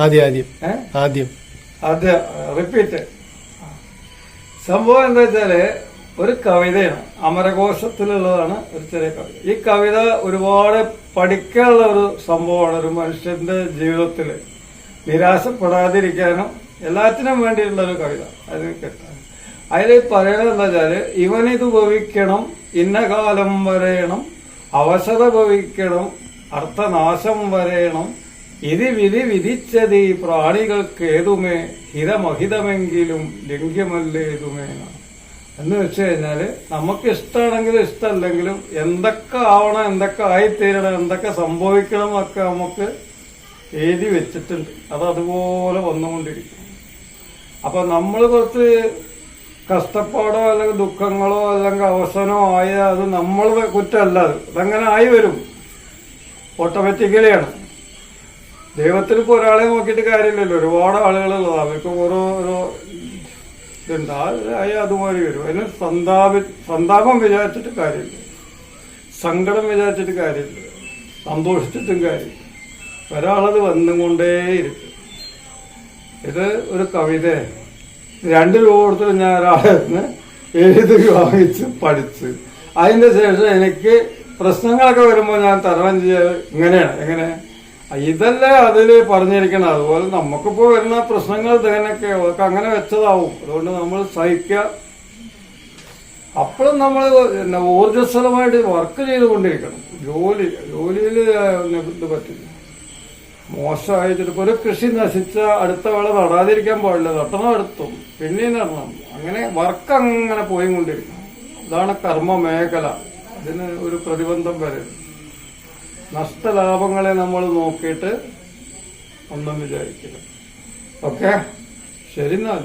ആദ്യം ആദ്യം. ആദ്യം. അത് റിപ്പീറ്റ് സംഭവം എന്താ വെച്ചാൽ ഒരു കവിതയാണ്. അമരകോശത്തിലുള്ളതാണ് ഒരു ചെറിയ കവിത. ഈ കവിത ഒരുപാട് പഠിക്കാനുള്ള ഒരു സംഭവമാണ് ഒരു മനുഷ്യന്റെ ജീവിതത്തിൽ നിരാശപ്പെടാതിരിക്കാനും എല്ലാത്തിനും വേണ്ടിയുള്ള ഒരു കവിത. അത് കിട്ടാൻ അതിൽ പറയണത് എന്താ വെച്ചാൽ ഇവനിത് ഭവിക്കണം ഇന്ന കാലം വരയണം അവശത ഭവിക്കണം അർത്ഥനാശം വരയണം ഇത് വിധി വിധിച്ചത് പ്രാണികൾക്ക് ഏതുമേ? ഹിതമഹിതമെങ്കിലും ലംഘ്യമല്ലേതുമേ. എന്ന് വെച്ച് കഴിഞ്ഞാൽ നമുക്ക് ഇഷ്ടമാണെങ്കിലും ഇഷ്ടമല്ലെങ്കിലും എന്തൊക്കെ ആവണം എന്തൊക്കെ ആയിത്തീരണം എന്തൊക്കെ സംഭവിക്കണം എന്നൊക്കെ നമുക്ക് എഴുതി വെച്ചിട്ടുണ്ട്. അത് അതുപോലെ വന്നുകൊണ്ടിരിക്കും. അപ്പൊ നമ്മൾ കുറച്ച് കഷ്ടപ്പാടോ അല്ലെങ്കിൽ ദുഃഖങ്ങളോ അല്ലെങ്കിൽ അവസരമോ ആയ അത് നമ്മളുടെ കുറ്റമല്ല. അത് അതങ്ങനെ ആയി വരും. ഓട്ടോമാറ്റിക്കലിയാണ് ദൈവത്തിന് ഇപ്പോൾ ഒരാളെ നോക്കിയിട്ട് കാര്യമില്ലല്ലോ. ഒരുപാട് ആളുകളുള്ളതാണ് അവർക്ക് ഓരോ ഓരോ ഇതുണ്ട്. ആയി അതുപോലെ വരും. അതിന് സന്താപി സന്താപം വിചാരിച്ചിട്ട് കാര്യമില്ല. സങ്കടം വിചാരിച്ചിട്ട് കാര്യമില്ല. സന്തോഷിച്ചിട്ടും കാര്യമില്ല. ഒരാളത് വന്നുകൊണ്ടേയിരിക്കും ഇത് ഒരു കവിത. രണ്ട് രൂപ കൊടുത്ത് ഞാൻ ഒരാളെ എഴുതി വാങ്ങിച്ച് പഠിച്ച്. അതിന്റെ ശേഷം എനിക്ക് പ്രശ്നങ്ങളൊക്കെ വരുമ്പോൾ ഞാൻ തരണം ചെയ്യാറ് ഇങ്ങനെയാണ്. എങ്ങനെ? ഇതല്ലേ അതിൽ പറഞ്ഞിരിക്കണം അതുപോലെ നമുക്കിപ്പോ വരുന്ന പ്രശ്നങ്ങൾ ഇതങ്ങനെയൊക്കെ അതൊക്കെ അങ്ങനെ വെച്ചതാവും. അതുകൊണ്ട് നമ്മൾ സഹിക്കുക അപ്പോഴും നമ്മൾ പിന്നെ ഊർജസ്വലമായിട്ട് വർക്ക് ചെയ്തുകൊണ്ടിരിക്കണം. ജോലി ജോലിയിൽ ഇത് പറ്റില്ല. മോശമായി ചിലപ്പോൾ ഒരു കൃഷി നശിച്ച അടുത്ത വിള നടാതിരിക്കാൻ പാടില്ല. നട്ടണം എടുത്തും പിന്നെയും നടണം. അങ്ങനെ വർക്ക് അങ്ങനെ പോയിക്കൊണ്ടിരിക്കണം. അതാണ് കർമ്മ മേഖല അതിന് ഒരു പ്രതിബന്ധം വരും നഷ്ടലാഭങ്ങളെ നമ്മൾ നോക്കിയിട്ട് ഒന്നും വിചാരിക്കില്ല. ഓക്കെ? ശരി എന്നാൽ.